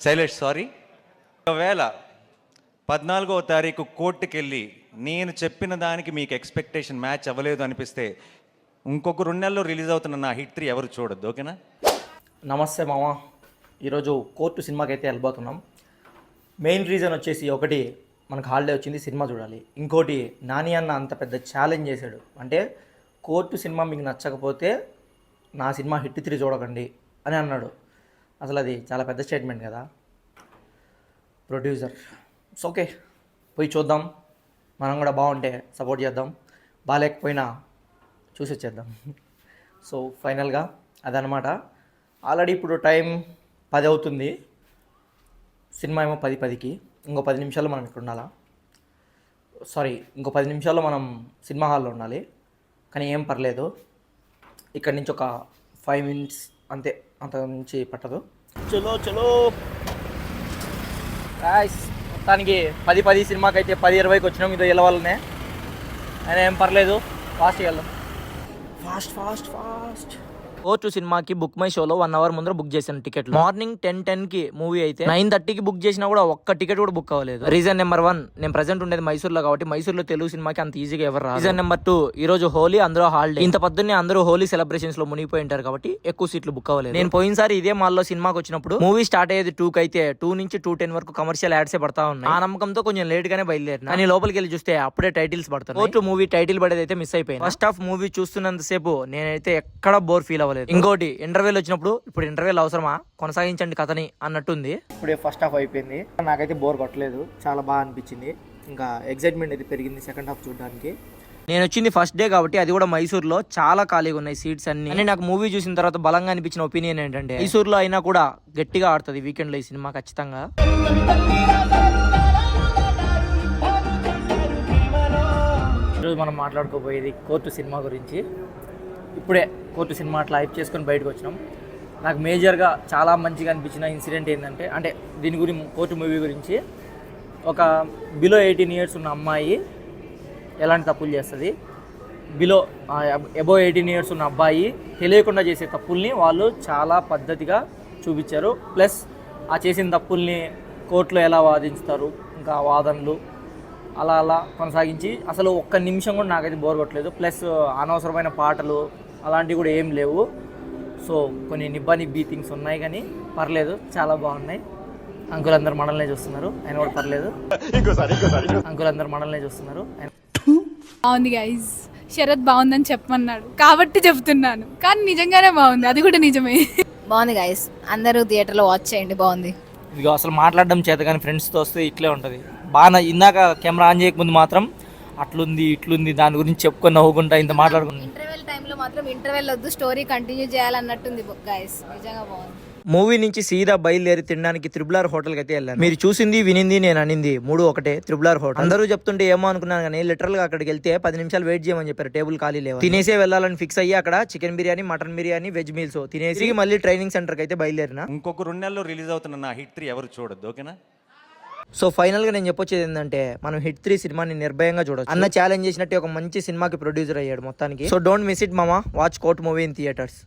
Shailesh sorry ఒకవేళ పద్నాలుగో తారీఖు కోర్టుకెళ్ళి నేను చెప్పిన దానికి మీకు ఎక్స్పెక్టేషన్ మ్యాచ్ అవ్వలేదు అనిపిస్తే ఇంకొక రెండు నెలల్లో రిలీజ్ అవుతున్న నా హిట్ త్రీ ఎవరు చూడొద్దు ఓకేనా? నమస్తే మామ. ఈరోజు కోర్టు సినిమాకి అయితే వెళ్ళిపోతున్నాం మెయిన్ రీజన్ వచ్చేసి ఒకటి మనకు హాలిడే వచ్చింది సినిమా చూడాలి. ఇంకోటి నాని అన్న అంత పెద్ద ఛాలెంజ్ చేశాడు. అంటే కోర్టు సినిమా మీకు నచ్చకపోతే నా సినిమా హిట్ త్రీ చూడకండి అని అన్నాడు. అసలు అది చాలా పెద్ద స్టేట్మెంట్ కదా. ప్రొడ్యూసర్. ఇట్స్ ఓకే పోయి చూద్దాం. మనం కూడా బాగుంటే సపోర్ట్ చేద్దాం. బాగాలేకపోయినా చూసి వచ్చేద్దాం. సో ఫైనల్గా అదనమాట ఆల్రెడీ ఇప్పుడు టైం పది అవుతుంది. సినిమా ఏమో పది పదికి. ఇంకో పది నిమిషాల్లో మనం ఇక్కడ ఉండాలా? సారీ ఇంకో పది నిమిషాల్లో మనం సినిమా హాల్లో ఉండాలి. కానీ ఏం పర్లేదు. ఇక్కడ నుంచి ఒక ఫైవ్ మినిట్స్ అంతే అంత నుంచి పట్టదు. చలో చలో. మొత్తానికి పది పది సినిమాకి అయితే పది ఇరవైకి వచ్చినాం ఇదో వాళ్ళనే అయినా ఏం పర్లేదు ఫాస్ట్ వెళ్దాం. ఫాస్ట్ ఫాస్ట్ ఫాస్ట్ కోర్టు సినిమాకి బుక్ మై షోలో వన్ అవర్ ముందర బుక్ చేశాను టికెట్ మార్నింగ్ టెన్ టెన్కి మూవీ అయితే నైన్ థర్టీకి బుక్ చేసినా కూడా ఒక్క టికెట్ కూడా బుక్ అవ్వలేదు. రీజన్ నెంబర్ వన్ నేను ప్రెసెంట్ ఉండేది మైసూర్లో కాబట్టి మైసూర్లో తెలుగు సినిమాకి అంత ఈజీగా ఎవరు రాదు రీజన్ నెంబర్ టూ ఈ రోజు హోలీ అందరూ హాలిడే ఇంత పొద్దున్నే అందరూ హోలీ సెలబ్రేషన్స్లో మునిగిపోయి ఉంటారు కాబట్టి ఎక్కువ సీట్లు బుక్ అవ్వలేదు. నేను పోయినసారి ఇదే మాల్లో సినిమాకి వచ్చినప్పుడు మూవీ స్టార్ట్ అయ్యేది టూ కి అయితే టూ నుంచి టూ టెన్ వరకు కమర్షియల్ యాడ్స్ పడతా ఉన్నాయి. ఆ నమ్మకంతో కొంచెం లేట్ గానే బయలుదేరిన. కానీ లోపలికి వెళ్ళి చూస్తే అప్పుడే టైటిల్స్ పడతాను కోర్టు మూవీ టైటిల్ పడేది అయితే మిస్ అయిపోయింది ఫస్ట్ ఆఫ్ మూవీ చూస్తున్నంత సేపు నేనైతే ఎక్కడ బోర్ ఫీల్ అవ్వలేదు. ఇంకోటి ఇంటర్వెల్ వచ్చినప్పుడు ఇప్పుడు ఇంటర్వెల్ అవసరమా? కొనసాగించండి కథని అన్నట్టుంది. ఇప్పుడే ఫస్ట్ హాఫ్ అయిపోయింది. నాకైతే బోర్ కొట్టలేదు. చాలా బాగా అనిపించింది. ఇంకా ఎగ్జైట్మెంట్ అయితే పెరిగింది సెకండ్ హాఫ్ చూడడానికి. నేను వచ్చింది ఫస్ట్ డే కాబట్టి అది కూడా మైసూర్లో చాలా ఖాళీగా ఉన్నాయి సీట్స్ అన్ని. అని నాకు మూవీ చూసిన తర్వాత బలంగా అనిపించిన ఒపీనియన్ ఏంటంటే మైసూర్లో అయినా కూడా గట్టిగా ఆడుతుంది వీకెండ్లో ఈ సినిమా ఖచ్చితంగా. ఈరోజు మనం మాట్లాడుకోబోయేది కోర్టు సినిమా గురించి. ఇప్పుడే కోర్టు సినిమా అట్లా హైప్ చేసుకొని బయటకు వచ్చినాం. నాకు మేజర్గా చాలా మంచిగా అనిపించిన ఇన్సిడెంట్ ఏంటంటే అంటే దీని గురించి కోర్టు మూవీ గురించి ఒక బిలో ఎయిటీన్ ఇయర్స్ ఉన్న అమ్మాయి ఎలాంటి తప్పులు చేస్తుంది? బిలో అబో ఎయిటీన్ ఇయర్స్ ఉన్న అబ్బాయి తెలియకుండా చేసే తప్పుల్ని వాళ్ళు చాలా పద్ధతిగా చూపించారు. ప్లస్ ఆ చేసిన తప్పుల్ని కోర్టులో ఎలా వాదించుతారు? ఇంకా వాదనలు అలా అలా కొనసాగించి అసలు ఒక్క నిమిషం కూడా నాకైతే బోర్ కొట్టలేదు. ప్లస్ అనవసరమైన పాటలు అలాంటివి కూడా ఏం లేవు. సో కొన్ని నిబ్బా నిబ్బి థింగ్స్ ఉన్నాయి కానీ పర్లేదు. చాలా బాగున్నాయి. అంకుల్ అందరు మనల్నే చూస్తున్నారు. ఆయన కూడా పర్లేదు. అంకుల్ అందరు మనల్నే చూస్తున్నారు. ఆయన బాగుంది గైజ్ శరత్ బాగుందని చెప్పమన్నాడు. కాబట్టి చెప్తున్నాను. కానీ నిజంగానే బాగుంది. అది కూడా నిజమే. బాగుంది గైస్ అందరూ థియేటర్లో వాచ్ చేయండి. బాగుంది. ఇదిగో అసలు మాట్లాడడం చేత కానీ ఫ్రెండ్స్తో వస్తే ఇట్లే ఉంటుంది. బాగా ఇందాక కెమెరా ఆన్ చేయకముందు మాత్రం అట్లుంది ఇట్లుంది దాని గురించి చెప్పుకొని నవ్వుకుంటా ఇంత మాట్లాడుకుంది. ఇంటర్వెల్ టైంలో మాత్రం ఇంటర్వెల్ వద్దు స్టోరీ కంటిన్యూ చేయాలన్నట్టుంది గైస్ నిజంగా బాగుంది. మూవీ నుంచి సీదా బయలుదేరి తినడానికి త్రిబులార్ హోటల్కి అయితే వెళ్ళాను. మీరు చూసింది వినింది నేను అనింది మూడు ఒకటే త్రిబులార్ హోటల్. అందరూ చెప్తుంటే ఏమో అనుకున్నాను కానీ లిటరల్గా అక్కడికి వెళ్తే పది నిమిషాలు వెయిట్ చేయమని చెప్పారు. టేబుల్ ఖాళీ లేవు తినేసే వెళ్ళాలని ఫిక్స్ అయ్యి అక్కడ chicken biryani mutton biryani veg meals తినేసి మళ్ళీ ట్రైనింగ్ సెంటర్కి అయితే బయలుదేరిన? ఇంకొక రెండు నెలల్లో రిలీజ్ అవుతున్న నా హిట్ త్రీ ఎవరు చూడొద్దు ఓకేనా? సో ఫైనల్గా నేను చెప్పొచ్చేది ఏంటంటే మనం హిట్ త్రీ సినిమాని నిర్భయంగా చూడొచ్చు. అన్న ఛాలెంజ్ చేసినట్టు ఒక మంచి సినిమాకి ప్రొడ్యూసర్ అయ్యాడు మొత్తానికి. సో డోంట్ మిస్ ఇట్ మామా. Watch court movie in theatres